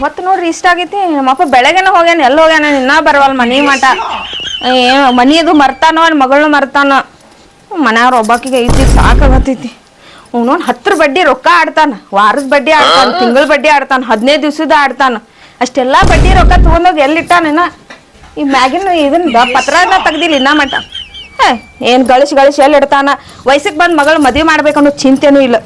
ಹೊತ್ತು ನೋಡ್ರಿ ಇಷ್ಟ ಆಗೈತಿ. ನಮ್ಮಪ್ಪ ಬೆಳಗ್ಗೆನ ಹೋಗ್ಯಾನ, ಎಲ್ಲಿ ಹೋಗ್ಯಾನ ಇನ್ನ ಬರವಲ್ ಮನಿ ಮಠ. ಏ, ಮನಿದು ಮರ್ತಾನೋ ಅವ್ನ ಮಗಳನ್ನ ಮರ್ತಾನ. ಮನ್ಯಾಗ ಒಬ್ಬಾಕಿಗೆ ಐತಿ, ಸಾಕಾಗತ್ತೈತಿ. ಅವನೊಂದು ಹತ್ತರ ಬಡ್ಡಿ ರೊಕ್ಕ ಆಡ್ತಾನ, ವಾರದ ಬಡ್ಡಿ ಆಡ್ತಾನ, ತಿಂಗಳ ಬಡ್ಡಿ ಆಡ್ತಾನ, ಹದಿನೈದು ದಿವ್ಸದ ಆಡ್ತಾನ. ಅಷ್ಟೆಲ್ಲಾ ಬಡ್ಡಿ ರೊಕ್ಕ ತಗೊಂಡೋಗಿ ಎಲ್ಲಿಟ್ಟಾನ ಈ ಮ್ಯಾಗಿನ ಇದನ್ನ ಪತ್ರನ ತೆಗ್ದಿಲ್ಲ ಇನ್ನ ಮಟ ಏನ್ ಗಳಿಸಿ ಗಳಿಸಿ ಎಲ್ಲಿ ಇಡ್ತಾನ? ವಯಸ್ಸಿಗೆ ಬಂದ್ ಮಗಳು ಮದ್ವೆ ಮಾಡ್ಬೇಕು ಅನ್ನೋ ಚಿಂತೆನೂ ಇಲ್ಲ.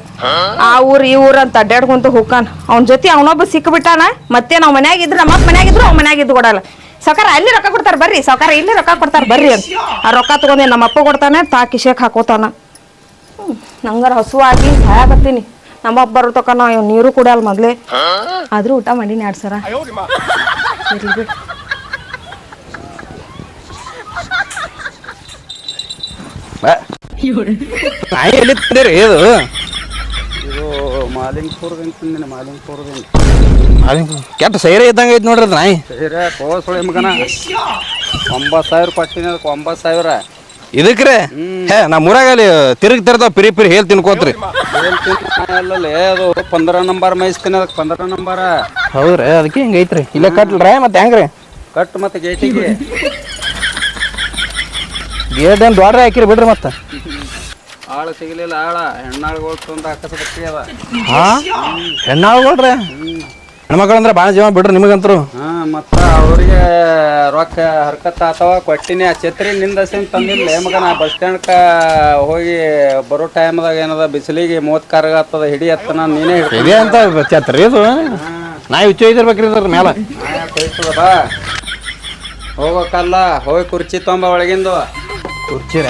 ಆ ಊರ್ ಈ ಊರ್ ಅಂತ ಅಡ್ಡಾಡ್ಕೊಂತ ಹೋಗಾನ ಅವ್ನ ಜೊತೆ ಅವನೊಬ್ಬ ಸಿಕ್ಬಿಟ್ಟಾನ ಮತ್ತೆ ನಾವ್ ಮನ್ಯಾಗ ಇದ್ರ ನಮ್ಮ ಮನ್ಯಾಗ ಇದ್ರು ಅವ್ ಮನ್ಯಾಗ ಇದ್ದು ಕೊಡಲ್ಲ. ಸಕಾರ ಅಲ್ಲಿ ರೊಕ್ಕ ಕೊಡ್ತಾರ ಬರ್ರಿ ಸಕಾರ ಇಲ್ಲಿ ರೊಕ್ಕ ಕೊಡ್ತಾರ ಬರ್ರಿ ಅಂತ. ಆ ರೊಕ್ಕ ತಗೊಂಡೆ ನಮ್ಮ ಅಪ್ಪ ಕೊಡ್ತಾನೆ ತಾ ಕಿಶೆಕ್ ಹಾಕೋತಾನ. ನಂಗಾರ ಹಸುವಾಗಿ ಸಾಯಾಕತ್ತೀನಿ ನಮ್ಮ ಅಪ್ಪ ಬರೋ ತಕ ನಾ ಇವ್ ನೀರು ಕುಡಿಯಲ್ಲ ಮೊದ್ಲೇ. ಆದ್ರೂ ಊಟ ಮಾಡಿನಿ ಎರಡು ಸರ. ಇರ್ಲಿ ಬಿಡು. ನಾಯಿ ಎಲ್ಲಿ ತಂದಿರಿ ಇದು? ಇದು ಮಾಲಿಂಗ್ಪುರದಿಂದ ತಿಂದಿನಿ ಮಾಲಿಂಗ್ಪುರದಿಂದ. ಅದು ಕೆಟ್ಟ ಸೈರೆ ಇದ್ದಂಗೆ ಐತಿ ನೋಡ್ರಿ ಅದು ನಾಯಿ. ಸೀರೆ ಕೋಸಳಿ ಮಗನ. ಒಂಬತ್ತು ಸಾವಿರ ಪಟ್ಟಿನ ಅದಕ್ಕೆ ಒಂಬತ್ತು ಸಾವಿರ. ಇದಕ್ರೆ ಹೇ ನಮ್ಮ ಊರಾಗ ಅಲ್ಲಿ ತಿರುಗಿ ತಿರ್ತಾವ ಪಿರಿ ಪಿರಿ ಹೇಳಿ ತಿನ್ಕೋತ್ರಿ. ಅಲ್ಲಲ್ಲಿ ಅದು ಪಂದ್ರ ನಂಬರ್ ಮೈಸ್ಕಿನ ಅದಕ್ಕೆ ಪಂದ್ರ ನಂಬರ. ಹೌದ್ರಿ ಅದಕ್ಕೆ ಹಿಂಗೆ ಐತ್ರಿ. ಇಲ್ಲೇ ಕಟ್ಲ್ರಿ ಮತ್ತೆ ಹೆಂಗ್ರಿ? ಕಟ್ ಮತ್ತೆ ಗೇಟಿಗೆ. ಗೇಟ್ ಏನು ದೊಡ್ಡ ಹಾಕಿರಿ ಬಿಡ್ರಿ ಮತ್ತೆ. ಆಳು ಸಿಗಲಿಲ್ಲ ಆಳ ಹೆಣ್ಣಾಳುಗಳು ತಂದು ಹಾಕಸದಕ್ಕೆ ಅದ. ಹಾ? ಹೆಣ್ಣಾಳ್ಗೊಳ್ರಿ? ಹೆಣ್ಮಕ್ಳು ಅಂದ್ರೆ ಭಾಳ ಜೀವ ಬಿಡ್ರಿ ನಿಮಗಂತರು. ಹಾಂ ಮತ್ತು ಅವ್ರಿಗೆ ರೊಕ್ಕ ಹರ್ಕತ್ ಆತವ ಕೊಟ್ಟಿನಿ. ಆ ಛತ್ರಿ ನಿಂದಸಿನ ತಂದಿಲ್ಲ. ನಾ ಬಸ್ ಸ್ಟ್ಯಾಂಡ್ಕ ಹೋಗಿ ಬರೋ ಟೈಮ್ದಾಗ ಏನದ ಬಿಸಿಲಿಗೆ ಮೂವತ್ತು ಕಾರ್ಗ ಆಗ್ತದ ಹಿಡಿ ಹತ್ತನ ನೀನೇ ಹಿಡಿ ಇದೆ ಅಂತ ಛತ್ರಿ ಇದು. ನಾ ಹುಚ್ಚು ಒಯ್ದಿರ್ಬೇಕ್ರಿ ಇದ್ರ ಮೇಲೆ ಹೋಗೋಕಲ್ಲ ಹೋಗಿ ಕುರ್ಚಿ ತೊಂಬ ಒಳಗಿಂದು. ಕುರ್ಚಿರ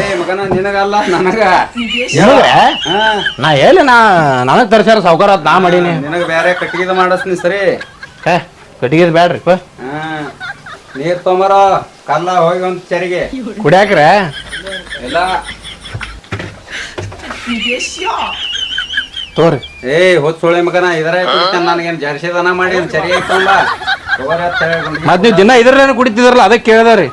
ಏ ಮಗನ ನಿನಗಲ್ಲ ನನಗ. ನಾ ಹೇಳಿ ನಾ ನನಗೆ ತರ್ಸ್ಯಾರ ಸಾವ್ಕಾರ ನಾ ಮಾಡೀನಿ. ನಿನಗ ಬೇರೆ ಕಟ್ಟಿಗೆದ ಮಾಡಸ್ನಿ ಸರಿ? ಹೇ ಕಟ್ಟಿಗೆ ಬ್ಯಾಡ್ರಿ ಪ. ಹಾ. ನೀರ್ ತೊಂಬರ ಕಲ್ಲ ಹೋಗಿ ಒಂದ್ ಚರಿಗೆ. ಕುಡಿಯಾಕ್ರೆ? ಇಲ್ಲ. ತೋರಿ ಏ ಹೊತ್ ಸೋಳೆ ಮಗನ ಇದರ ನನಗೇನ್ ಜರ್ಸಿ ದನ ಮಾಡಿ ಸರಿ ಮತ್ತೆ ತೊಂಬ ತಗೋರಿ ಅಂತ ಹೇಳಿ ಮತ್ ನೀವು ದಿನ ಇದ್ರಲ್ಲೇನು ಕುಡಿತಿದ್ರಲ್ಲ ಅದಕ್ಕೆ ಕೇಳ್ದೆ ರೀ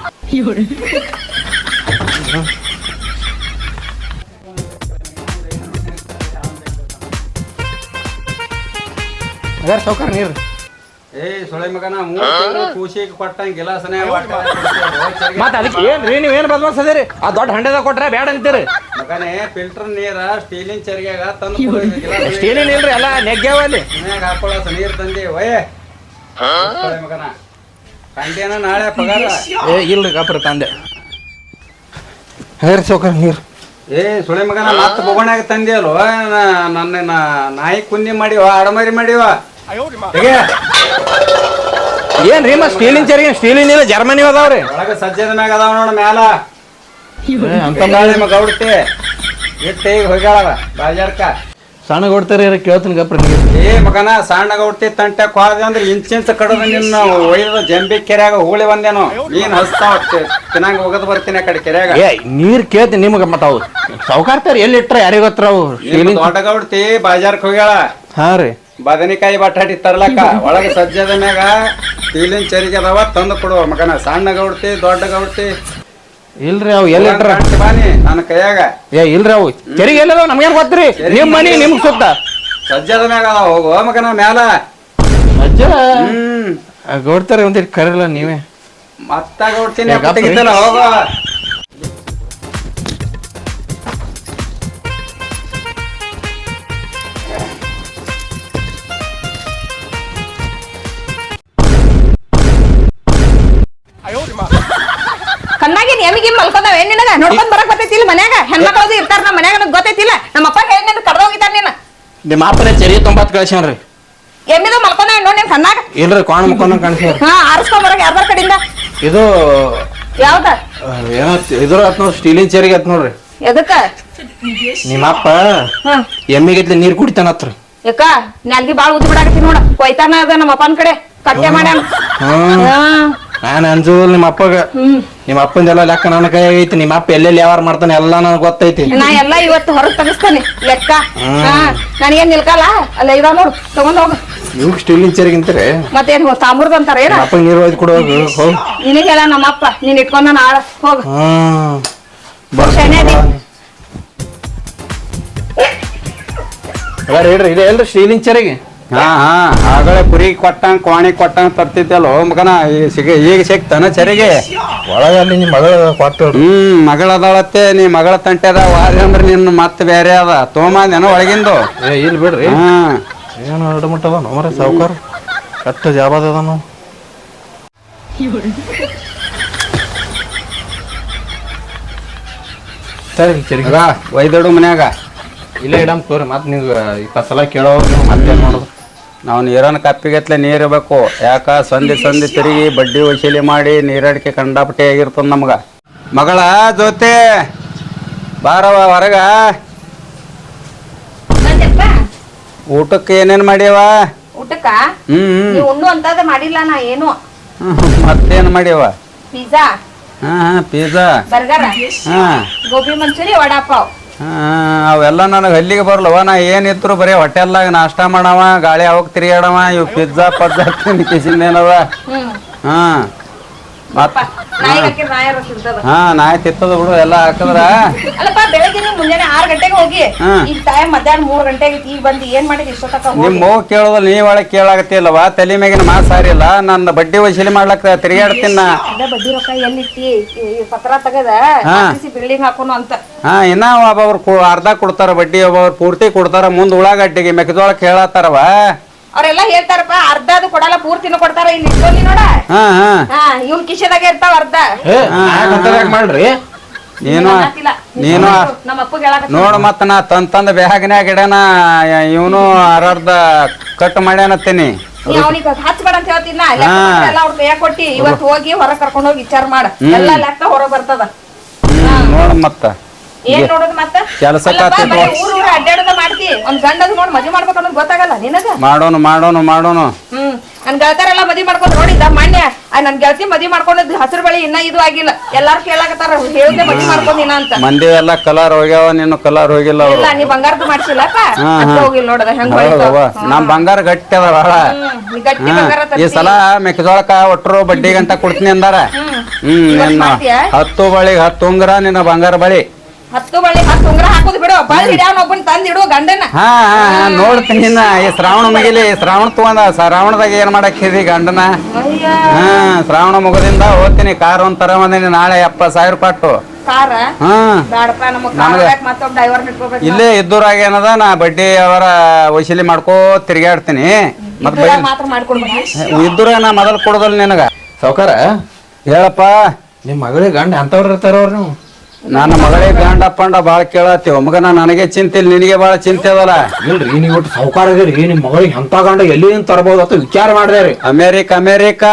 ಅದಾರ ಸೌಕರ್ ನೀರು ಏ ಸೊಳೆ ಮಗನ ಮೂರು ತಿಂಗಳು ಕೂಸಿಗೆ ಕೊಟ್ಟಂಗೆ ಗಿಲಾಸನೆ. ಮತ್ತೆ ಅದಕ್ಕೆ ಏನ್ರಿ ನೀವು ಏನು ಬದಲಾಸ್ ಅದೇರಿ ಆ ದೊಡ್ಡ ಹಂಡೆದಾಗ ಕೊಟ್ರೆ ಬೇಡ ಅಂತೀರಿ. ಮಗನೇ ಫಿಲ್ಟರ್ ನೀರ ಸ್ಟೀಲಿನ ಚರಿಗ್ಯಾಗ ತಂದು ಸ್ಟೀಲಿನ ಇಲ್ರಿ ಎಲ್ಲ ನೆಗ್ಗ್ಯಾವ ಅಲ್ಲಿ. ಮನ್ಯಾಗ ಹಾಕೊಳ್ಳೋ ನೀರ್ ತಂದಿ ಒಯ್ಯ ಸೊಳೆ ಮಗನ ತಂದೇನ ನಾಳೆ ಪಗಾರ. ಏ ಇಲ್ರಿ ಕಾಪ್ರ ತಂದೆ. ಹೇರಿ ಸೋಕ ನೀರು. ಏ ಸುಳೆ ಮಗನ ಮತ್ತೆ ಬೊಗಣಾಗ ತಂದಿಯಲ್ವ ನನ್ನ ನಾಯಿ ಕುನ್ನಿ ಮಾಡಿವ ಆಡಮರಿ ಮಾಡಿವ ಹೇಗೆ ಏನ್ರಿ ಮತ್ತೆ ಸ್ಟೀಲಿನ ಚರಿಗೆ? ಸ್ಟೀಲಿನ ಇಲ್ಲ ಜರ್ಮನಿ ಅದಾವ್ರಿ. ಒಳಗ ಸಜ್ಜದ ಮ್ಯಾಗ ಅದಾವ ನೋಡ ಮ್ಯಾಲ. ಅಂತ ನಿಮ್ಮ ಗೌಡ್ತಿ ಇಟ್ಟು ಈಗ ಹೋಗ್ಯಾಳ ಬಾಜಾರ್ಕ. ಸಣ್ಣ ಕೊಡ್ತಾರೆ ಕೇಳ್ತೀನಿ ಗಪ್ರ ನೀರು ಏ ಮಗನ ಸಣ್ಣ ಗೌಡ್ತಿ ತಂಟೆ ಹೋದ ಅಂದ್ರೆ ಇಂಚ್ ಇಂಚ್ ಕಡದ ನಿನ್ನ ಒಯ್ದ ಜಂಬಿ ಕೆರೆಯಾಗ ಹೋಳಿ ಬಂದೇನು. ನೀನ್ ಹಸ್ತಾ ತಿನ್ನಂಗ ಹೋಗದ್ ಬರ್ತೀನಿ ಆ ಕಡೆ ಕೆರೆಯಾಗ. ಏ ನೀರ್ ಕೇಳ್ತೀನಿ ನಿಮ್ಗೆ ಮತ್ತ ಅವು. ಸಾವ್ಕಾರ್ತಾರ ಎಲ್ಲಿ ಇಟ್ರ ಯಾರಿಗೆ ಅವ್ರು ಅವು? ನಿಮ್ಮ ಸ್ಟೀಲಿನ ದೊಡ್ಡ ಗೌಡ್ತಿ ಬಾಜಾರ್ಕ್ ಹೋಗ್ಯಾಳ. ಹಾ ರೀ. ಬದನೆಕಾಯಿ ಬಟಾಟಿ ತರ್ಲಕ್ಕ? ಒಳಗೆ ಸಜ್ಜದ ಮ್ಯಾಗ ತೀಲಿನ ಚರಿಗೆ ಅದಾವ ತಂದು ಕೊಡುವ ಮಗನ. ಸಣ್ಣ ಗೌಡ್ತಿ ದೊಡ್ಡ ಗೌಡ್ತಿ ಇಲ್ರಿ ಅವು ಎಲ್ಲಿ ಇಟ್ರ? ಕಾಣ್ತಿ ಬಾನಿ ನನ್ನ ಕೈಯಾಗ. ಏ ಇಲ್ರಿ ಅವು. ಚರಿಗೆ ಎಲ್ಲದಾವ ನಮ್ಗೇನ್ ಗೊತ್ತ್ರಿ? ನಿಮ್ ಮನಿ ನಿಮ್ಗ್ ಸುತ್ತ. ಸಜ್ಜದ ಮ್ಯಾಗ ಅದಾವ. ಹೋಗುವ ಮಗನ ಮ್ಯಾಲ. ಅಜ್ಜ ಹ್ಮ್. ಗೌಡ್ತಾರೆ ಒಂದಿಟ್ಟು ಕರೆಯಲ್ಲ ನೀವೇ? ಮತ್ತ ಗೌಡ್ತೀನಿ. ಹೋಗ. ಮನ್ಯಾಗ? ಹೆಣ್ಮಕ್ಳದು ಇರ್ತಾರ ನಮ್ಮ ಮನ್ಯಾಗ ನಮ್ಗೆ ಗೊತ್ತೈತಿಲ್ಲ. ನಮ್ಮ ಅಪ್ಪ ಹೇಳಿ ನಿನ್ ಕಡ್ದ ನೀನು. ನಿಮ್ಮ ಅಪ್ಪನ ಚರಿಯ ತೊಂಬತ್ತು ಕಳ್ಸ್ಯಾನ್ರಿ. ಎಮ್ಮಿದು ಮಲ್ಕೊಂಡ ನೋಡಿ ನಿನ್ ಸಣ್ಣಾಗ? ಇಲ್ರಿ ಕೋಣ ಮುಖನ ಕಾಣಿಸ್ಯಾರ ಹಾ ಆರಿಸ್ಕೊಂಡ್ ಬರಕ್ ಯಾರ್ದಾರ ಕಡೆಯಿಂದ ಇದು ಯಾವ್ದ? ಏನೋ ಇದ್ರ ಆತ್ ನೋಡ್ರಿ ಸ್ಟೀಲಿನ ಚೇರಿಗೆ ಆತ್ ನೋಡ್ರಿ. ಎದಕ್ಕ? ನಿಮ್ಮ ಅಪ್ಪ ಹಾ. ಎಮ್ಮಿಗತ್ಲೆ ನೀರ್ ಕುಡಿತಾನತ್ರ ಯಾಕ? ನಾಲ್ಗಿ ಬಾಳ ಉದ್ದ ಬಿಡಾಕತ್ತಿ ನೋಡ. ಕೊಯ್ತಾನ ಅದ ನಮ್ಮ ಅಪ್ಪನ ಕಡೆ. ಕಟ್ಟೆ ಮಾಡ್ಯಾನ. ಹಾ. ನಾನು ಅಂಜೂಲ್ ನಿಮ್ಮ ಅಪ್ಪಗ. ನಿಮ್ಮ ಅಪ್ಪಂದೆಲ್ಲ ಲೆಕ್ಕ ನನ್ನ ಕೈ ಐತಿ ನಿಮ್ಮ ಅಪ್ಪ ಎಲ್ಲೆಲ್ಲಿ ವ್ಯವಹಾರ ಮಾಡ್ತಾನೆ ಎಲ್ಲ ನನಗೆ ಗೊತ್ತೈತಿ. ನಾ ಎಲ್ಲಾ ಇವತ್ತು ಹೊರಗೆ ತಗಿಸ್ತಾನೆ ಲೆಕ್ಕ. ಹಾ ನನಗೇನ್ ನಿಲ್ಕಲ್ಲ? ಅಲ್ಲ ಇದ ನೋಡು ತಗೊಂಡ್ ಹೋಗು. ನೀವು ಸ್ಟೀಲ್ ಚರಿಗಿಂತಾರೆ ಮತ್ತೇನ್ ತಾಮ್ರದ ಅಂತಾರ ಏನ? ಅಪ್ಪ ನೀರು ಒಯ್ದು ಕೊಡುವಾಗ ಹೋಗ್ ನಿನಗೆಲ್ಲ ನಮ್ಮ ಅಪ್ಪ ನೀನ್ ಇಟ್ಕೊಂಡ ನಾಳ ಹೋಗ. ಹೇಳ್ರಿ ಇದೆ ಎಲ್ರಿ ಸ್ಟೀಲ್ ಚರಿಗೆ ಹಾ ಹಾ. ಆಗಲೇ ಕುರಿ ಕೊಟ್ಟಂಗ್ ಕೋಣಿ ಕೊಟ್ಟಂಗ್ ತರ್ತಿದ್ದಲ್ಲ ಮಗನ ಈಗ ಸಿಗ ಈಗ ಸಿಕ್ತಾನ ಚರಿಗೆ ಒಳಗಲ್ಲಿ ನಿಮ್ಮ ಮಗಳ ಕೊಟ್ಟು ಹ್ಮ್ ಮಗಳದಾಳತ್ತೆ ನೀ ಮಗಳ ತಂಟೆ ಅದ ವಾರಿ ಅಂದ್ರೆ ನಿನ್ನ ಮತ್ತೆ ಬೇರೆ ಅದ. ನೆನ ಒಳಗಿಂದು. ಏ ಇಲ್ಲಿ ಬಿಡ್ರಿ. ಹ್ಮ್ ಏನು ಎರಡು ಅದ ನೋಮ್ರ ಸಾವುಕಾರ. ಕಟ್ಟ ಜಾಬಾದ ಅದಾನು. ಸರಿ ಆಗ ಒಯ್ದಡು ಮನ್ಯಾಗ. ಇಲ್ಲೇ ಇಡಮ್ ತೋರಿ ಮತ್ತೆ ನೀವು ಇಪ್ಪತ್ತು ಸಲ ಕೇಳೋ ಮತ್ತೆ ಏನ್ ಮಾಡೋದು ನಾವು ನೀರನ್ನು ಕಪ್ಪಿಗೆತ್ಲೆ ನೀರ್ ಇರಬೇಕು ಯಾಕ ಸಂಧಿ ಸಂಧಿ ತಿರುಗಿ ಬಡ್ಡಿ ವಸೂಲಿ ಮಾಡಿ ನೀರಡಿಕೆ ಕಂಡಾಪಟ್ಟಿ ಆಗಿರ್ತದ ನಮ್ಗ. ಮಗಳ ಜೊತೆ ಬಾರವ ಹೊರಗ. ಊಟಕ್ಕೆ ಏನೇನ್ ಮಾಡ್ಯವ ಊಟಕ್ಕ? ಹ್ಮ್ ಹ್ಮ್. ನೀವು ಉಣ್ಣು ಅಂತದ ಮಾಡಿಲ್ಲ ನಾ ಏನು? ಮತ್ತೇನು ಮತ್ತೇನ್ ಮಾಡ್ಯವ ಪಿಜ್ಜಾ? ಹಾ ಹಾ ಪಿಜ್ಜಾ. ಬರ್ಗರ್? ಹಾ. ಗೋಬಿ ಮಂಚೂರಿ ವಡಾಪಾವ್. ಅವೆಲ್ಲ ನನಗೆ ಹಲ್ಲಿಗೆ ಬರ್ಲವ. ನಾ ಏನಿದ್ರು ಬರೀ ಹೋಟೆಲ್ದಾಗ ನಾಷ್ಟ ಮಾಡವ ಗಾಳಿ ಅವಾಗ ತಿರುಗಾಡವ ಇವು ಪಿಜ್ಜಾ ಪಜ್ಜಾ ತಿಂದು ಏನದ. ಹ್ಮ್. ಹಾ. ಹಾ. ನಾಯಿ ತಿತ್ತದ ಬಿಡು ಎಲ್ಲ ಹಾಕದ್ರ? ಅಲ್ಲಪ್ಪ ಬೆಳಗ್ಗೆ ನೀವು ಮುಂಜಾನೆ ಆರು ಗಂಟೆಗೆ ಹೋಗಿ. ಈಗ ಟೈಮ್ ಮಧ್ಯಾಹ್ನ ಮೂರು ಗಂಟೆಗೆ ಈಗ ಬಂದು ಏನ್ ಮಾಡಿದ್ ಇಷ್ಟೊತ್ತಕ ಹೋಗಿ? ನಿಮ್ ಮಗು ನೀ ಒಳಗೆ ಕೇಳಾಗತ್ತಿಲ್ಲವ ತಲೆ ಮ್ಯಾಗಿನ ಮಾತು ಸಾರಿಲ್ಲ ನನ್ನ ಬಡ್ಡಿ ವಸೂಲಿ ಮಾಡ್ಲಕ್ಕ ತಿರ್ಗಾಡ್ತೀನಿ ನಾ. ಅದ ಬಡ್ಡಿ ರೊಕ್ಕ ಎಲ್ಲಿಟ್ಟಿ? ಈ ಪತ್ರ ತೆಗದ. ಬಿಲ್ಡಿಂಗ್ ಅಂತ. ಹಾ ಇನ್ನ ಒಬ್ಬೊಬ್ರು ಅರ್ಧ ಕೊಡ್ತಾರ ಬಡ್ಡಿ ಒಬ್ಬೊಬ್ರು ಪೂರ್ತಿ ಕೊಡ್ತಾರ ಮುಂದ್ ಉಳ್ಳಾಗಡ್ಡಿಗೆ ಮೆಕ್ಕೆಜೋಳ ಕೇಳತ್ತಾರವ ಅವ್ರೆಲ್ಲ ಹೇಳ್ತಾರಪ್ಪ ಅರ್ಧ ಅದು ಕೊಡಲ್ಲ ಪೂರ್ತಿನೂ ಕೊಡ್ತಾರ. ಇಲ್ಲಿ ಇಟ್ಕೊಂಡಿ ನೋಡ. ಹಾ ಹಾ. ಹಾ ಇವ್ನ್ ಕಿಶೆದಾಗ ಇರ್ತಾವ ಅರ್ಧ. ಏ ಯಾಕೆ ಮಾಡ್ರಿ? ನೀನು. ನೀನು ನಮ್ಮ ಅಪ್ಪಗೆ ಹೇಳಕ ನೋಡ್ ಮತ್ತ ನಾ ತಂದ ತಂದ ಬ್ಯಾಗ್ನ್ಯಾಗ ಇಡನ ಇವನು ಅರ್ಧ ಕಟ್ ಮಾಡ್ಯಾನತ್ತೀನಿ. ನೀ ಅವನಿಗೆ ಹಚ್ಬೇಡ ಅಂತ ಹೇಳ್ತಿದ್ನ. ಹಾ. ಎಲ್ಲ ಅವ್ರ ಕೈಯಾಗ ಕೊಟ್ಟಿ ಇವತ್ತು ಹೋಗಿ ಹೊರ ಕರ್ಕೊಂಡ್ ಹೋಗಿ ವಿಚಾರ ಮಾಡ. ಎಲ್ಲ ಲೆಕ್ಕ ಹೊರಗ್ ಬರ್ತದ. ನೋಡ್ ಮತ್ತ. ಏನ್ ನೋಡೋದು ಮತ್ತ? ಹತ್ತಿದ್ವು. ಊರ್ ಊರ್ ಅಡ್ಡಾಡೋದ ಮಾಡ್ತಿ. ಒಂದ್ ಗಂಡ ನೋಡ್ ಮದ್ವಿ ಮಾಡ್ಬೇಕು ಅನ್ನೋದು ಗೊತ್ತಾಗಲ್ಲ ನಿನಗ? ಮಾಡೋನು ಮಾಡೋನು ಮಾಡೋನು. ಹ್ಮ್. ನನ್ ಗೆಳತಾರೆಲ್ಲ ಮದ್ವಿ ಮಾಡ್ಕೊಂಡು ನೋಡಿದ್ದ ಮಾನ್ಯ ಆ ನನ್ ಗೆಳತಿ ಮದಿ ಮಾಡ್ಕೊಂಡಿದ್ ಹಸಿರು ಬಳಿ ಇನ್ನ ಇದು ಆಗಿಲ್ಲ. ಎಲ್ಲಾರು ಕೇಳಾಕತ್ತಾರ ಹೇಳ್ದೆ ಮದಿ ಮಾಡ್ಕೊಂಡಿನ ಅಂತ. ಮಂದಿ ಎಲ್ಲ ಕಲರ್ ಹೋಗ್ಯಾವ ನಿನ್ನ ಕಲರ್ ಹೋಗಿಲ್ಲ ಇಲ್ಲ ನೀ ಬಂಗಾರದ ಮಾಡ್ಸಿಲ್ಲಪ್ಪ? ಹಾ, ಹೋಗಿಲ್ಲ ನೋಡದ ಹೆಂಗ್ ನಮ್ ಬಂಗಾರ ಗಟ್ಟಿ ಅದ ಬಹಳ ಗಟ್ಟಿ ಬಂಗಾರ ಈ ಸಲ ಮೆಕ್ಕೆಜೋಳಕ್ಕ ಒಟ್ಟರು ಬಡ್ಡಿಗಂತ ಕೊಡ್ತೀನಿ ಅಂದಾರ. ಹ್ಮ್. ನಿನ್ನ? ಹತ್ತು ಬಳಿ ಹತ್ತು ಉಂಗ್ರ ನಿನ್ನ ಬಂಗಾರ ಬಳಿ. ಹತ್ತು ಬಳಿ ಹತ್ತು ಉಂಗ್ರ ಹಾಕುದು ಬಿಡು. ಬಳ್ಳಿ ಹಿಡಿಯೋನ್ ಒಬ್ಬನ್ ತಂದಿಡು ಗಂಡನ ಹಾ ಹಾ ಹಾ ನೋಡ್ತೀನಿ ನಿನ್ನ. ಈ ಶ್ರಾವಣ ಮುಗಿಲಿ. ಶ್ರಾವಣ ತಗೊಂಡ ಶ್ರಾವಣದಾಗ ಏನ್ ಮಾಡಕ್ಕಿದಿ ಗಂಡನ? ಅಯ್ಯ. ಹಾ ಶ್ರಾವಣ ಮುಗದಿಂದ ಹೋಗ್ತೀನಿ. ಕಾರ್ ಒಂಥರ ಬಂದೀನಿ. ನಾಳೆ ಎಪ್ಪತ್ತು ಸಾವಿರ ಪಟ್ಟು ಕಾರ? ಹಾ. ಬ್ಯಾಡಪ್ಪ ನಮಗ್ ಕಾರ್ ನಮ್ಗೆ- ಮತ್ತೊಬ್ಬ ಡ್ರೈವರ್ ಇಟ್ಕೋಬೇಕು. ಇಲ್ಲೇ ಇದ್ದೂರಾಗ ಏನದ? ನಾ ಬಡ್ಡಿ ಅವರ ವಸೂಲಿ ಮಾಡ್ಕೋ ತಿರ್ಗಾಡ್ತೀನಿ ಮತ್ ಬೈ ಮಾತ್ರ ಮಾಡ್ಕೊಡ್ಬೇಕು ಇದ್ದೂರಾಗ ನಾ ಮೊದಲು ಕೊಡೋದಲ್ಲ ನಿನಗ. ಸೌಕಾರ ಹೇಳಪ್ಪ. ನಿಮ್ಮ ಮಗಳಿಗೆ ಗಂಡ ಎಂತವ್ರ ಇರ್ತಾರ ಅವ್ರು ನೀವು? ನನ್ನ ಮಗಳೇ ಗಂಡ ಪಂಡ ಬಾಳ ಕೇಳತ್ತೀವ. ಮಗನ ನನಗೆ ಚಿಂತೆ ಇಲ್ಲ ನಿನಗೆ ಬಾಳ ಚಿಂತೆ ಅದಲ್ಲ. ಇಲ್ರಿ ನೀವು ಒಟ್ಟು ಸಾವುಕಾರ ಇದೀರಿ. ನಿಮ್ಮ ಮಗಳಿಗೆ ಎಂತ ಗಂಡ ಎಲ್ಲಿಂದ ತರಬಹುದು ಅಂತ ವಿಚಾರ ಮಾಡಿದ್ರಿ ಅಮೇರಿಕ ಅಮೇರಿಕ.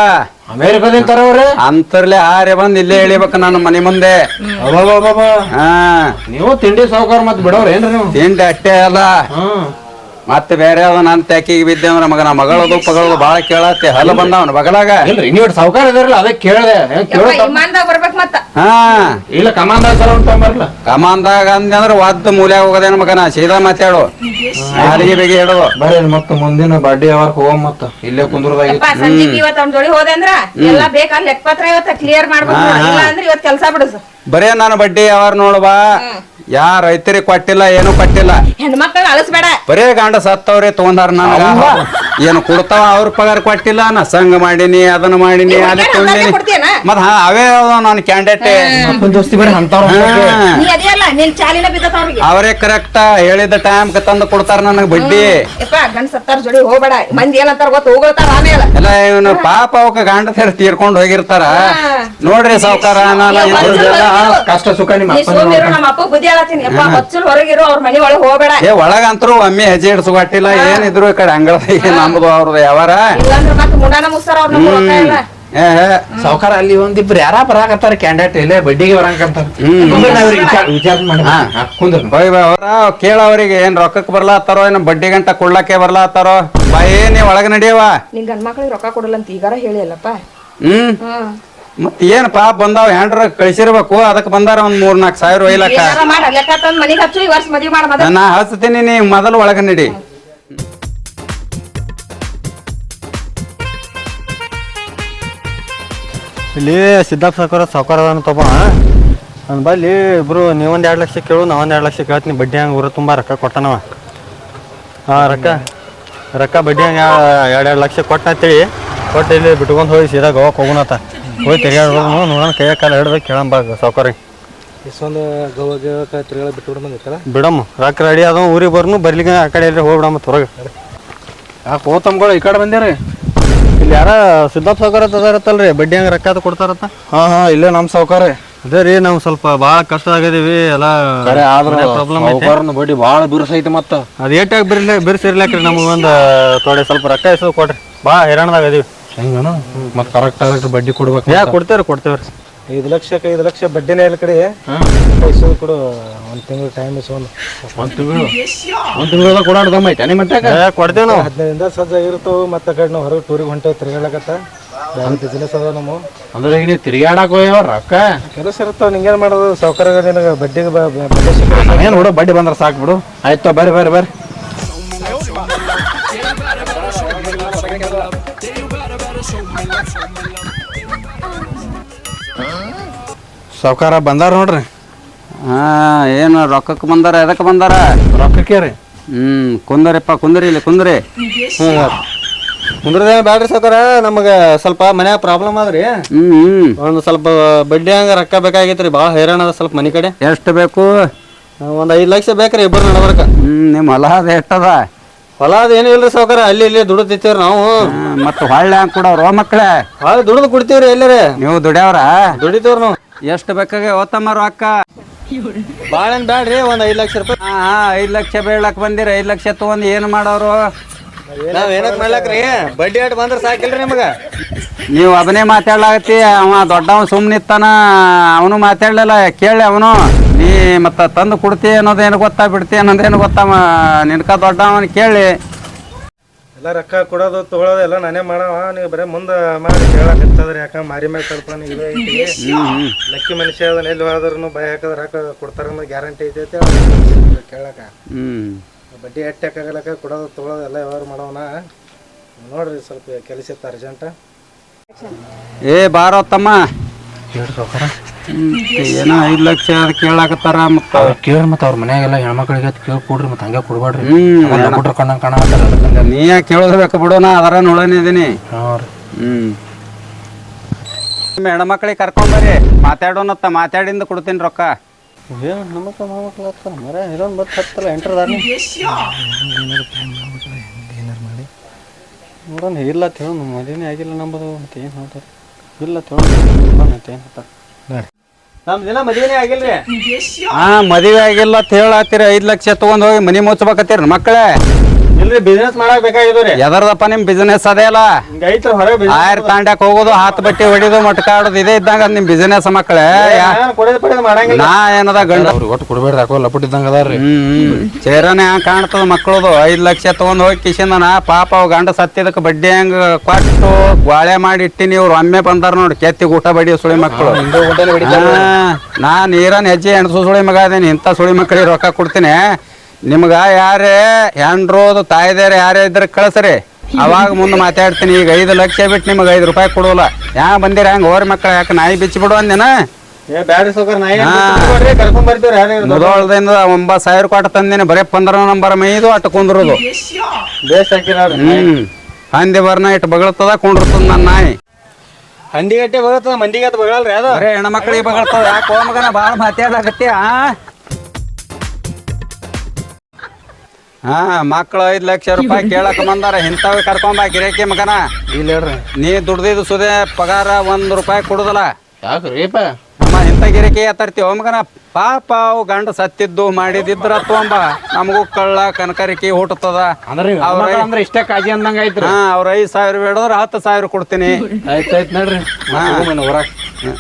ಅಮೇರಿಕದಿಂದ ತರವ್ರಿ ಅಂತರ್ಲೆ ಆರೆ ಬಂದ್ ಇಲ್ಲೇ ಇಳಿಬೇಕು ನನ್ನ ಮನೆ ಮುಂದೆ. ಅಬ್ಬಬ್ಬಬ್ಬಬ್ಬ. ಹಾ. ನೀವು ತಿಂಡಿ ಸಾವುಕಾರ ಮತ್ತೆ ಬಿಡೋರ್ ಏನ್ರಿ ನೀವು? ತಿಂಡಿ ಅಟ್ಟೆ ಅಲ್ಲ. ಹ್ಮ್. ಮತ್ತೆ ಬೇರೆ ಅದ ನನ್ ತೆಕ್ಕಿಗೆ ಬಿದ್ದೆ ಅಂದ್ರ ಮಗನ ಮಗಳದು ಪಗಳದು ಬಾಳ ಕೇಳತ್ತೆ. ಹಲ್ಲ ಬಂದವನ ಮಗಳಾಗ ಇಲ್ರಿ ನೀವು ಸಾವುಕಾರ ಇದಾರಲ್ಲ ಅದಕ್ಕೆ ಕೇಳ್ದೆ. ಇಮಾನ್ದಾಗ ಬರ್ಬೇಕು ಮತ್ತ. ಹಾ. ಇಲ್ಲ ಕಮಾಂದ ಸಲ ಬರಲ್ಲ ಕಮಾಂದಾಗ ಅಂದ್ರೆ ವಾದ ಮೂಲೆ ಹೋಗೋದೇನ ಮಗನ? ಸೀದಾ ಮಾತಾಡು ಯಾರಿಗೆ ಬೇಗ ಹೇಳೋದು ಬರ್ರಿ ಮತ್ತ ಮುಂದಿನ ಬಡ್ಡಿ ಯಾವಾಗ ಹೋಗ ಮತ್ತ. ಇಲ್ಲೇ ಕುಂದ್ರದಾಗಿ ಯಪ್ಪ ಸಂಜೆಗ್ ಇವತ್ ಅವ್ನ ಜೋಡಿ ಹೋದೆ ಅಂದ್ರ ಎಲ್ಲಾ ಬೇಕಾ ಲೆಕ್ಕ ಪತ್ರ ಇವತ್ತ ಕ್ಲಿಯರ್ ಮಾಡ್ಬೇಕು. ಇಲ್ಲ ಅಂದ್ರೆ ಕೆಲ್ಸ ಬರೇ ನಾನು ಬಡ್ಡಿ ಯಾವಾರ ನೋಡುವ ಯಾ ರೈತರಿಗೆ ಕೊಟ್ಟಿಲ್ಲ ಏನು ಕೊಟ್ಟಿಲ್ಲ. ಹೆಣ್ಮಕ್ಳು ಅಳಿಸ್ಬೇಡ. ಬರೇ ಗಂಡ ಸತ್ತವ್ರೆ ತಗೊಂಡಾರ ನನಗ. ಏನು ಕೊಡ್ತಾವ ಅವ್ರ ಪಗಾರ ಕೊಟ್ಟಿಲ್ಲ ನಾ ಸಂಘ ಮಾಡಿನಿ ಅದನ್ನ ಮಾಡಿನಿ ಅದಕ್ಕೆ ಮತ್ತ ಹಾ ಅವೇ ನನ್ನ ಕ್ಯಾಂಡಿಡೇಟ್ ನಿನ್ ಅವ್ರಿಗೆ. ಅವರೇ ಕರೆಕ್ಟ್ ಹೇಳಿದ ಟೈಮ್ ತಂದು ಕೊಡ್ತಾರ ನನಗೆ ಬಡ್ಡಿ. ಜೋಡಿ ಹೋಗ್ಬೇಡ. ಮಂದಿ ಏನಂತಾರ ಗೊತ್ತ ಹೋಗ್ತಾರ ಆಮೇಲೆ. ಎಲ್ಲ ಇವನು ಪಾಪ ಅವಕ್ಕ ಗಂಡ ಸೇರಿ ತೀರ್ಕೊಂಡು ಹೋಗಿರ್ತಾರ. ನೋಡ್ರಿ ಸಾವುಕಾರ ನಾನು. ಕಷ್ಟ ಸುಖ ನಮ್ಮ ಅಪ್ಪ ಬುದ್ಧಿ ಹೇಳತ್ತೀನಿ ಯಪ್ಪ ಹೊಚ್ಚಲ್ ಹೊರಗಿರು ಅವ್ರ ಮನಿ ಒಳಗ್ ಹೋಗ್ಬೇಡ. ಏ ಒಳಗಂತರೂ ಒಮ್ಮೆ ಹೆಜ್ಜೆ ಇಡ್ಸಿಲ್ಲ ಏನಿದ್ರು ಈ ಕಡೆ ಅಂಗಳದಾಗ ನಮ್ದು ಅವ್ರದ್ದು ಯಾವಾರ? ಇಲ್ಲಾಂದ್ರ ಮತ್ತ ಮುಡಾನ ಮುಸ್ತಾರ ಅವ್ರ ನಮ್ಗ್ ರೊಕ್ಕ ಇಲ್ಲ ಏ ಏ, ಸಾವುಕಾರ ಅಲ್ಲಿ ಒಂದಿಬ್ರು ಯಾರ ಬರಾಕತ್ತಾರ ಕ್ಯಾಂಡಿಡೇಟ್? ಇಲ್ಲೇ ಬಡ್ಡಿಗೆ ಬರಾಕಂತಾರ. ಹ್ಮ್. ವಿಚಾರ ಮಾಡಿ. ಹಾ. ಕುಂದ್ರ. ಹೋಯ್ ಬಾ ಅವ್ರ ಕೇಳವ್ರಿಗೆ ಏನ್ ರೊಕ್ಕಕ್ಕೆ ಬರ್ಲಾತ್ತಾರೋ ಏನ್ ಬಡ್ಡಿ ಗಂಟ ಕೊಡ್ಲಕ್ಕೆ ಬರ್ಲಾತ್ತಾರೋ? ಬಾ ಏನಿ ಒಳಗ ನಡಿಯವ ನಿನ್ ಗಂಡ್ ಮಕ್ಳಿಗೆ ರೊಕ್ಕ ಕೊಡಲ್ಲ ಅಂತ ಈಗಾರ ಹೇಳಿಯಲ್ಲಪ್ಪ. ಹ್ಮ್. ಹ್ಮ್. ಮತ್ ಏನ್ ಪಾಪ ಬಂದಾವ ಹ್ಯಾಂಡ್ರ ಕಳಿಸಿರ್ಬೇಕು. ಅದಕ್ಕೆ ಬಂದಾರ ಒಂದ್ ಮೂರ್ ನಾಲ್ಕು ಸಾವಿರ ಒಯ್ಲಕ್ಕ. ಏನಾರ ಮಾಡ ಲೆಕ್ಕ ತಂದ್ ಮನಿಗ್ ಹಚ್ಚು ಈ ವರ್ಷ ಮದ್ವಿ ಮಾಡ ಮದ ನಾ ಹಚ್ತೀನಿ ನೀ ಮೊದಲು ಒಳಗ ನಡಿ. ಇಲ್ಲಿ ಸಿದ್ದಾಪ್ ಸಾಕಾರ ಸಾಕಾರ ತಪ್ಪ ನನ್ನ ಬಲ್ಲಿ ಇಬ್ರು ನೀವೊಂದು ಎರಡು ಲಕ್ಷ ಕೇಳು ನಾ ಒಂದು ಎರಡು ಲಕ್ಷ ಕೇಳ್ತೀನಿ. ಬಡ್ಡಿ ಹಂಗೆ ಊರ ತುಂಬ ರೊಕ್ಕ ಕೊಟ್ಟನವ. ಹಾಂ ರೊಕ್ಕ ರೊಕ್ಕ ಬಡ್ಡಿ ಹಂಗೆ ಎರಡು ಎರಡು ಲಕ್ಷ ಕೊಟ್ಟ ಅಂತೇಳಿ ಕೊಟ್ಟು ಇಲ್ಲಿ ಬಿಟ್ಕೊಂಡು ಹೋಗಿ ಸೀದಾ ಗೋವಾಕ್ಕೆ ಹೋಗೋಣತ್ತ ಹೋಗಿ ತಿರ್ಗಾಡ್ಬೋದು ನೋಡೋಣ ಕೈಯ ಕಾಲ ಹಿಡ್ದು ಕೇಳಂಬಾಗ ಸೌಕರ್ಯ ಇಷ್ಟೊಂದು ಗೋವಾ ಗೋವಾ ತಿರುಗಾಳ ಬಿಟ್ಟು ಬಿಡು ಬಂದಿತ್ತಲ್ಲ ಬಿಡಮ್ಮ ರೊಕ್ಕ ರೆಡಿ ಅದ ಊರಿಗೆ ಬರ್ನು ಬರ್ಲಿಕ್ಕೆ ಆ ಕಡೆ ಎಲ್ಲಿ ಹೋಗ್ಬಿಡಮ್ಮ ಹೊರಗೆ. ಯಾಕೆ ಹೋತಮ್ಗಳು ಈ ಕಡೆ ಬಂದೇರಿ? ಇಲ್ಲಿ ಯಾರ ಸಿದ್ದಪ್ಪ ಸೌಕರ್ಯ ಅದಾರತ್ತಲ್ರಿ ಬಡ್ಡಿ ಹಂಗೆ ರೊಕ್ಕ ಅದು ಕೊಡ್ತಾರತ್ತ? ಹಾಂ ಹಾಂ ಇಲ್ಲೇ ನಮ್ಮ ಸಾವುಕಾರ. ಅದೇ ರೀ ನಾವು ಸ್ವಲ್ಪ ಭಾಳ ಕಷ್ಟ ಆಗಿದೀವಿ ಎಲ್ಲ ಕರೆ ಆದ್ರೆ ಪ್ರಾಬ್ಲಮ್ ಸಾವುಕಾರನ ಬಡ್ಡಿ ಭಾಳ ಬಿರುಸೈತಿ ಮತ್ತೆ. ಅದು ಏಟಾಗಿ ಬಿರ್ಲಿ ಬಿರ್ಸಿರ್ಲಾಕ್ರಿ ನಮಗೊಂದು ಒಂದು ತೊಡೆ ಸ್ವಲ್ಪ ರೊಕ್ಕ ಹೆಸರು ಕೊಡ್ರಿ ಭಾಳ ಹೈರಾಣದಾಗ ಅದೀವಿ ಹೆಂಗನ? ಮತ್ತೆ ಕರೆಕ್ಟ್ ಕರೆಕ್ಟ್ ಬಡ್ಡಿ ಕೊಡ್ಬೇಕು ಯಾ ಕೊಡ್ತೇವ್ರಿ ಕೊಡ್ತೇವ್ರಿ. ಐದು ಲಕ್ಷಕ್ಕೆ ಐದು ಲಕ್ಷ ಬಡ್ಡಿನೇ ಇಲ್ಲ ಕಡೆ. ಪೈಸೆ ಕೊಡು ಒಂದು ತಿಂಗಳು ಟೈಮ್ ಇಸ್ಕೊಂಡು ಒಂದು ತಿಂಗಳು ಒಂದು ತಿಂಗಳದಾಗ ಕೊಡಾಡ್ದಮ್ಮ ಐತೆ ನಿಮ್ಮ ಮಟ್ಟಾಗ ಕೊಡ್ತೇವೆ ನಾವು. ಹದಿನೈದಿಂದ ಸಜ್ಜಾಗಿರ್ತಾವೆ ಮತ್ತೆ ಆ ಕಡೆ ನಾವು ಹೊರಗೆ ಟೂರಿಗೆ ಹೊಂಟೇವೆ ತಿರ್ಗಾಡಕತ್ತ ಬ್ಯಾಂಕ್ ಬಿಸ್ನೆಸ್ ಅದ ನಮ್ಮ ಅಂದ್ರೆ ಈಗ ನೀವು ತಿರುಗಾಡಕ್ಕೆ ಹೋಗ್ಯಾವ ರೊಕ್ಕ? ಕೆಲಸ ಇರ್ತಾವೆ ನಿಂಗೇನು ಮಾಡೋದು? ಸೌಕರ್ಯ ನಿನಗೆ ಬಡ್ಡಿಗೆ ಬಡ್ಡಿ ಏನು ಬಿಡು ಬಡ್ಡಿ ಬಂದ್ರೆ ಸಾಕು ಬಿಡು. ಆಯ್ತು ಬರ್ರಿ ಬರ್ರಿ ಬರ್ರಿ. ಸಾವುಕಾರ ಬಂದಾರ ನೋಡ್ರಿ. ಹಾ ಏನು ರೊಕ್ಕಕ್ಕೆ ಬಂದಾರ ಎದಕ್ಕೆ ಬಂದಾರ? ರೊಕ್ಕಕ್ಕೆ ರೀ. ಹ್ಮ್ ಕುಂದರಿಪ್ಪ ಕುಂದರಿ ಇಲ್ಲಿ ಕುಂದರಿ. ಕುಂದ್ರದೇನ ಬ್ಯಾಡ್ರಿ ಸೌಕರ ನಮಗೆ ಸ್ವಲ್ಪ ಮನ್ಯಾಗ ಪ್ರಾಬ್ಲಮ್ ಆದ್ರಿ. ಹ್ಮ್ ಹ್ಮ್. ಒಂದು ಸ್ವಲ್ಪ ಬಡ್ಡಿ ಹಂಗ ರೊಕ್ಕ ಬೇಕಾಗೈತ್ರಿ ಭಾಳ ಹೈರಾಣ ಅದ ಸ್ವಲ್ಪ ಮನೆ ಕಡೆ. ಎಷ್ಟು ಬೇಕು? ಒಂದು ಐದು ಲಕ್ಷ ಬೇಕ್ರಿ ಇಬ್ಬರು ನಡಬರ್ಕ. ಹ್ಮ್ ನಿಮ್ಮ ಹೊಲ ಅದ ಎಷ್ಟದ? ಹೊಲ ಅದ ಏನೂ ಇಲ್ರಿ ಸಾವುಕಾರ ಅಲ್ಲಿ ಇಲ್ಲಿ ದುಡಿತೀವ್ರಿ ನಾವು. ಮತ್ತು ಹೊಳ್ಳೆ ಹಂಗೆ ಕೊಡೋರು ಮಕ್ಕಳೇ ಭಾಳ ದುಡ್ದು ಕುಡ್ತೀವ್ರಿ ಎಲ್ಲರೇ. ನೀವು ದುಡ್ಯಾವ್ರ? ದುಡಿತೀವ್ರಿ ನಾವು. ಎಷ್ಟು ಬೇಕಾಗೆ ಓತಮ್ಮ ಅಕ್ಕ? ಭಾಳ ಬೇಡ್ರಿ ಬ್ಯಾಡ್ರಿ ಒಂದು ಐದು ಲಕ್ಷ ರೂಪಾಯಿ. ಹಾ ಹಾ ಐದು ಲಕ್ಷ ಬೀಳಕ್ ಬಂದಿರ ಐದು ಲಕ್ಷ ತಗೊಂಡು ಏನು ಮಾಡೋರು? ನಾವ್ ಏನಕ್ ಮಾಡ್ಲಾಕ್ರಿ? ಬಡ್ಡಿ ಆಟ ಬಂದ್ರೆ ಸಾಕಿಲ್ರಿ ನಿಮಗೆ. ನೀವು ಅದನ್ನೇ ಮಾತಾಡ್ಲಾಗತ್ತಿ ಅವ ದೊಡ್ಡವ ಸುಮ್ಮನಿತ್ತಾನ ಅವನು ಮಾತಾಡ್ಲಿಲ್ಲ ಕೇಳಿ ಅವನು. ನೀ ಮತ್ತ ತಂದು ಕೊಡ್ತಿ ಅನ್ನೋದೇನು ಗೊತ್ತಾ ಬಿಡ್ತಿ ಅನ್ನೋದೇನು ಗೊತ್ತಾ ನಿನ್ಕ ದೊಡ್ಡವನ್ ಕೇಳಿ. ಎಲ್ಲ ರೊಕ್ಕ ಕೊಡೋದು ತೊಗೊಳೋದು ಎಲ್ಲ ನಾನೇ ಮಾಡವ. ನೀವು ಬರೇ ಮುಂದೆ ಮಾಡಿ ಕೇಳಕ್ಕೆ ಯಾಕ ಮಾರಿ ಮೇಲೆ ಕಳ್ಪನ ಇದು ಐತಿ. ಲಕ್ಕಿ ಮನುಷ್ಯ ಅದನ್ನ ಎಲ್ಲಿ ಹೋದ್ರೂ ಭಯ ಹಾಕಿದ್ರೆ ರೊಕ್ಕ ಕೊಡ್ತಾರ ಅನ್ನೋ ಗ್ಯಾರಂಟಿ ಐತೈತಿ ಕೇಳಕ. ಹ್ಮ್. ಬಡ್ಡಿ ಎಟ್ಟೆ ಹಾಕಲಕ್ಕ ಕೊಡೋದು ತೊಗೊಳೋದು ಎಲ್ಲ ವ್ಯವಹಾರ ಮಾಡವನ. ನೋಡ್ರಿ ಸ್ವಲ್ಪ ಕೆಲಸ ಇತ್ತು ಅರ್ಜೆಂಟ ಏ ಬಾರೋ ತಮ್ಮ. ಹ್ಮ್, ಏನೋ ಐದು ಲಕ್ಷ ಅದು ಕೇಳಾಕತ್ತಾರ ಮತ್ತ. ಕೇಳಿ ಮತ್ತೆ ಅವ್ರ ಮನ್ಯಾಗೆಲ್ಲ ಹೆಣ್ಮಕ್ಳಿಗೆ ಕೇಳಿ ಕೊಡ್ರಿ ಮತ್ತೆ ಹಂಗೆ ಕೊಡ್ಬೇಡ್ರಿ. ಕೊಟ್ರ ಕಣ್ಣ ಕಣ ನೀ ಯಾಕೆ ಕೇಳೋದ್ಬೇಕು ಬಿಡು ನಾ ಅದರ ನೋಡನಿದ್ದೀನಿ ಹ್ಞೂ ರೀ. ಹ್ಮ್. ನಿಮ್ಮ ಹೆಣ್ಮಕ್ಳಿಗೆ ಕರ್ಕೊಂಬರ್ರಿ ಮಾತಾಡೋನತ್ತ ಮಾತಾಡಿಂದ ಕೊಡ್ತೀನಿ ರೊಕ್ಕ. ನೋಡೋಣ ಇಲ್ಲ ಮದಿನೇ ಮದುವೆ ಆಗಿಲ್ಲ ನಂಬದು ಮತ್ತೆ ಏನು ಹೇಳ್ತಾರೆ? ಇಲ್ಲ ಅಂತ ಮತ್ತೆ ಏನು ಹೇಳ್ತಾರೆ? ನಮ್ಮ ದಿನ ಮದುವೆನೇ ಆಗಿಲ್ರಿ. ಹಾ ಮದುವೆ ಆಗಿಲ್ಲ ಅಂತ ಹೇಳತ್ತೀರಿ. ಐದು ಲಕ್ಷ ತಗೊಂಡ್ ಹೋಗಿ ಮನಿ ಮುಚ್ಚಬೇಕತ್ತೀರಿ ಮಕ್ಕಳೇ. ಇಲ್ರಿ ಬಿಸ್ನೆಸ್ ಮಾಡಕ್ ಬೇಕಾಗಿದ್ರಿ ಎದರ್ದಪ್ಪ ನಿಮ್ ಬಿಸಿನೆಸ್ ಅದೇ ಅಲ್ಲ? ಐತ್ರ ಹೊರಗೆ ಆಯರ್ ತಾಂಡ್ಯಾಕ್ ಹೋಗೋದು ಹಾತ್ ಬಟ್ಟಿ ಹೊಡಿದು ಮಟ್ಕಾಡೋದು ಇದೇ ಇದ್ದಂಗ ನಿಮ್ ಬಿಸಿನೆಸ್ ಮಕ್ಕಳೇ ಯಾ- ಕೊಡೋದು ಪಡೆದು ಮಾಡಂಗಿಲ್ಲ. ನಾ ಏನದ ಗಂಡ? ಅವ್ರಿಗೆ ಒಟ್ಟು ಕೊಡ್ಬೇಡ ಯಾಕೋ ಲಪಟ್ ಇದ್ದಂಗೆ ಅದಾರ್ರಿ ಹ್ಮ್ ಚೇರನೆ ಹಂಗ ಕಾಣ್ತದ ಮಕ್ಕಳದು ಐದ್ ಲಕ್ಷ ತಗೊಂಡ್ ಹೋಗಿ ಕಿಶಿಂದನ ಪಾಪ ಅವ್ ಗಂಡ ಸತ್ತಿದಕ್ಕೆ ಬಡ್ಡಿ ಹಂಗ ಕೊಟ್ಟು ಗ್ವಾಳೆ ಮಾಡಿ ಇಟ್ಟಿನಿ ಇವ್ರು ಒಮ್ಮೆ ಬಂದಾರ ನೋಡಿ ಕೆತ್ತಿ ಊಟ ಬಡಿಯೋ ಸುಳಿ ಮಕ್ಕಳು ನಾ ನೀರನ್ ಹೆಜ್ಜೆ ಎಣಸು ಸುಳಿ ಮಗ ಅದೇನಿ ಇಂಥ ಸುಳಿ ಮಕ್ಕಳಿಗೆ ರೊಕ್ಕ ಕೊಡ್ತೀನಿ. ನಿಮ್ಗ ಯಾರೇ ಹೆಂಡ್ರೋದು ತಾಯ್ದೇರ ಯಾರೇ ಇದ್ರೆ ಕಳ್ಸ್ರಿ. ಅವಾಗ ಮುಂದೆ ಮಾತಾಡ್ತೀನಿ ಈಗ ಐದು ಲಕ್ಷ ಬಿಟ್ಟು ನಿಮಗೆ ಐದು ರೂಪಾಯಿ ಕೊಡೋಲ್ಲ. ಯಾ ಬಂದಿರ ಹಂಗ ಹೋರಿ ಮಕ್ಕಳು ಯಾಕೆ ನಾಯಿ ಬಿಚ್ಚಿ ಬಿಡು ಅಂದೇನ? ಏ ಬ್ಯಾಡ್ರಿ ಸೌಕರ್ ನಾಯಿ ಹಾ. ಕರ್ಕೊಂಡ್ ಬರ್ತೀವ್ರಿ ಯಾರು ಮುದೋಳದಿಂದ ಒಂಬತ್ತು ಸಾವಿರ ಕೊಟ್ಟು ತಂದಿನಿ ಬರೀ ಪಂದ್ರ ನಂಬರ್ ಮೈದು ಅಟ್ಟು ಕುಂದ್ರದು ಬೇಸ್ ಹಾಕಿರ ಹ್ಮ್. ಹಂದಿ ಬರ್ನ ಇಟ್ಟು ಬಗಳತದ ಕುಂಡಿರ್ತದ ನನ್ನ ನಾಯಿ. ಹಂದಿಗಟ್ಟೆ ಬರುತ್ತದ ಮಂದಿಗತ್ತೆ ಬಗಲ್ರಿ ಅದು ಬರೇ ಹೆಣ್ಮಕ್ಳಿಗೆ ಬಗಳ್ತದ ಯಾಕೆ ಮಗನ ಭಾಳ ಮಾತಾಡಕತ್ತಿ ಆ? ಹಾ ಮಕ್ಳು ಐದ್ ಲಕ್ಷ ರೂಪಾಯಿ ಕೇಳಕ್ ಬಂದಾರ ಇಂಥವ್ ಕರ್ಕೊಂಬ ಗಿರಾಕಿ ಮಗನ. ಇಲ್ಲ ಹೇಳ್ರಿ. ನೀ ದುಡ್ದಿದ್ದು ಸುದೆ ಪಗಾರ ಒಂದ್ ರೂಪಾಯಿ ಕೊಡುದಲ್ಲ. ಯಾಕ್ರೀಪ ಅಮ್ಮ ಇಂಥ ಗಿರಾಕಿ ತರ್ತೀವ ಮಗನ? ಪಾಪ ಅವು ಗಂಡ ಸತ್ತಿದ್ದು ಮಾಡಿದಿದ್ರ ತೊಂಬ. ನಮಗೂ ಕಳ್ಳ ಕನಕರಿಕಿ ಹುಟ್ಟುತ್ತದ. ಅಂದ್ರೆ ಅವ್ರ ಅಂದ್ರೆ ಇಷ್ಟೇ ಕಾಜಿ ಅಂದಂಗ ಐತ್ರಿ ಹಾ ಅವ್ರ ಐದ್ ಸಾವಿರ ಬೇಡದ್ರ ಹತ್ತು ಸಾವಿರ ಕೊಡ್ತೀನಿ. ಆಯ್ತಾಯ್ತು ನೋಡ್ರಿ. ಹ್ಮ್.